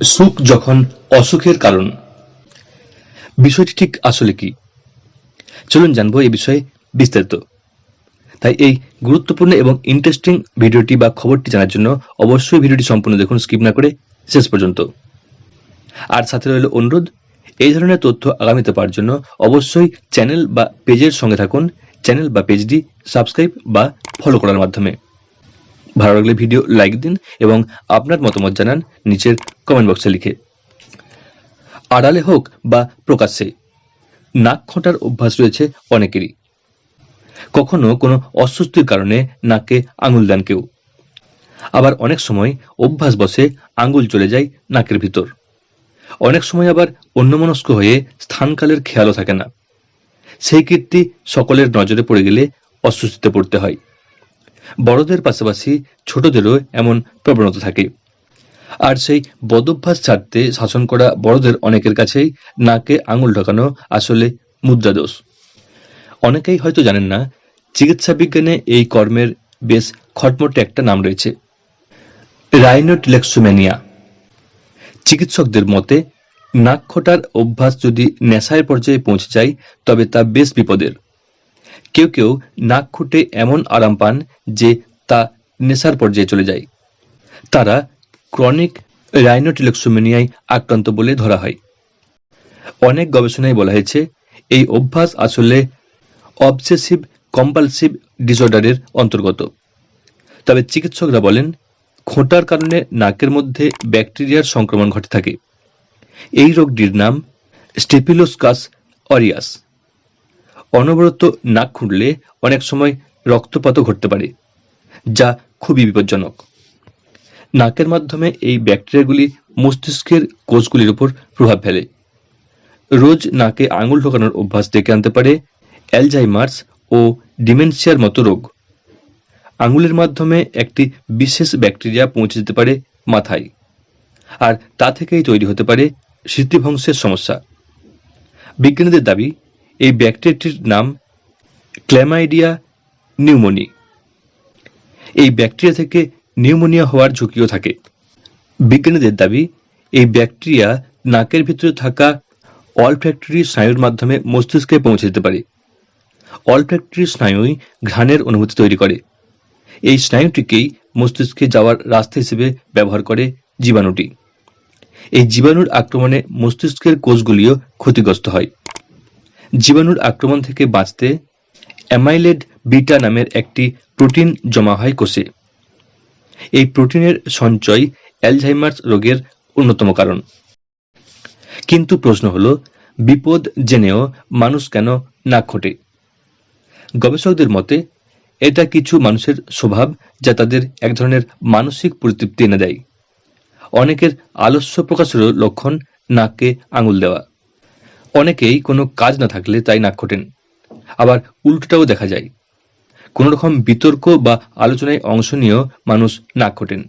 সুখ যখন অসুখের কারণ। বিষয়টি ঠিক আসলে কি? চলুন জানব এই বিষয়ে বিস্তারিত। তাই এই গুরুত্বপূর্ণ এবং ইন্টারেস্টিং ভিডিওটি বা খবরটি জানার জন্য অবশ্যই ভিডিওটি সম্পূর্ণ দেখুন স্কিপ না করে শেষ পর্যন্ত। আর সাথে রইল অনুরোধ, এই ধরনের তথ্য আগামীতে পাওয়ার জন্য অবশ্যই চ্যানেল বা পেজের সঙ্গে থাকুন। চ্যানেল বা পেজটি সাবস্ক্রাইব বা ফলো করার মাধ্যমে। ভালো লাগলে ভিডিও লাইক দিন এবং আপনার মতামত জানান নিচের কমেন্ট বক্সে লিখে। আড়ালে হোক বা প্রকাশ্যে, নাক খোঁটার অভ্যাস রয়েছে অনেকেরই। কখনো কোনো অস্বস্তির কারণে নাকে আঙুল দেন কেউ। আবার অনেক সময় অভ্যাস বসে আঙুল চলে যায় নাকের ভিতর। অনেক সময় আবার অন্যমনস্ক হয়ে স্থানকালের খেয়ালও থাকে না। সেই কীর্তি সকলের নজরে পড়ে গেলে অস্বস্তিতে পড়তে হয়। বড়দের পাশাপাশি ছোটদেরও এমন প্রবণতা থাকে। আর সেই বদভ্যাস ছাড়তে শাসন করা বড়দের অনেকের কাছেই নাকে আঙুল ঢোকানো আসলে মুদ্রাদোষ। অনেকেই হয়তো জানেন না, চিকিৎসা বিজ্ঞানে এই কর্মের বেশ খটমটে একটা নাম রয়েছে। রাইনোটিলেক্সোম্যানিয়া চিকিৎসকদের মতে, নাক খোটার অভ্যাস যদি নেশায় পর্যায়ে পৌঁছে যায়, তবে তা বেশ বিপদের। কেউ কেউ নাক খুঁটে এমন আরাম পান যে তা নেশার পর্যায়ে চলে যায়। তারা ক্রনিক রাইনোটিলেক্সোমেনিয়ায় আক্রান্ত বলে ধরা হয়। অনেক গবেষণায় বলা হয়েছে, এই অভ্যাস আসলে অবসেসিভ কম্পালসিভ ডিসঅর্ডারের অন্তর্গত। তবে চিকিৎসকরা বলেন, খোঁটার কারণে নাকের মধ্যে ব্যাকটেরিয়ার সংক্রমণ ঘটে থাকে। এই রোগটির নাম স্টেপিলোস্কাস অরিয়াস। অনবরত নাক খুঁড়লে অনেক সময় রক্তপাতও ঘটতে পারে, যা খুবই বিপজ্জনক। নাকের মাধ্যমে এই ব্যাকটেরিয়াগুলি মস্তিষ্কের কোষগুলির উপর প্রভাব ফেলে। রোজ নাকে আঙুল ঢোকানোর অভ্যাস ডেকে আনতে পারে অ্যালজাইমার্স ও ডিমেনশিয়ার মতো রোগ। আঙুলের মাধ্যমে একটি বিশেষ ব্যাকটেরিয়া পৌঁছে যেতে পারে মাথায়, আর তা থেকেই তৈরি হতে পারে স্মৃতিভংশের সমস্যা। বিজ্ঞানীদের দাবি এই ব্যাকটেরিয়াটির নাম ক্ল্যামাইডিয়া নিউমোনি। এই ব্যাকটেরিয়া থেকে নিউমোনিয়া হওয়ার ঝুঁকিও থাকে। বিজ্ঞানীদের দাবি, এই ব্যাকটেরিয়া নাকের ভিতরে থাকা অলফ্যাক্টরি স্নায়ুর মাধ্যমে মস্তিষ্কে পৌঁছে যেতে পারে। অলফ্যাক্টরি স্নায়ুই ঘ্রাণের অনুভূতি তৈরি করে। এই স্নায়ুটিকেই মস্তিষ্কে যাওয়ার রাস্তা হিসেবে ব্যবহার করে জীবাণুটি। এই জীবাণুর আক্রমণে মস্তিষ্কের কোষগুলিও ক্ষতিগ্রস্ত হয়। জীবাণুর আক্রমণ থেকে বাঁচতে অ্যামাইলেড বিটা নামের একটি প্রোটিন জমা হয় কোষে। এই প্রোটিনের সঞ্চয় অ্যালঝাইমার্স রোগের অন্যতম কারণ। কিন্তু প্রশ্ন হলো, বিপদ জেনেও মানুষ কেন নাক খোটে গবেষকদের মতে, এটা কিছু মানুষের স্বভাব যা তাদের এক ধরনের মানসিক পরিতৃপ্তি এনে দেয়। অনেকের আলস্য প্রকাশেরও লক্ষণ নাককে আঙুল দেওয়া। অনেকেই কোনো কাজ না থাকলে তাই নাক খোটেন। আবার উল্টোটাও দেখা যায়। কোনো রকম বিতর্ক বা আলোচনায় অংশ নিয়েও মানুষ নাক খোটেন।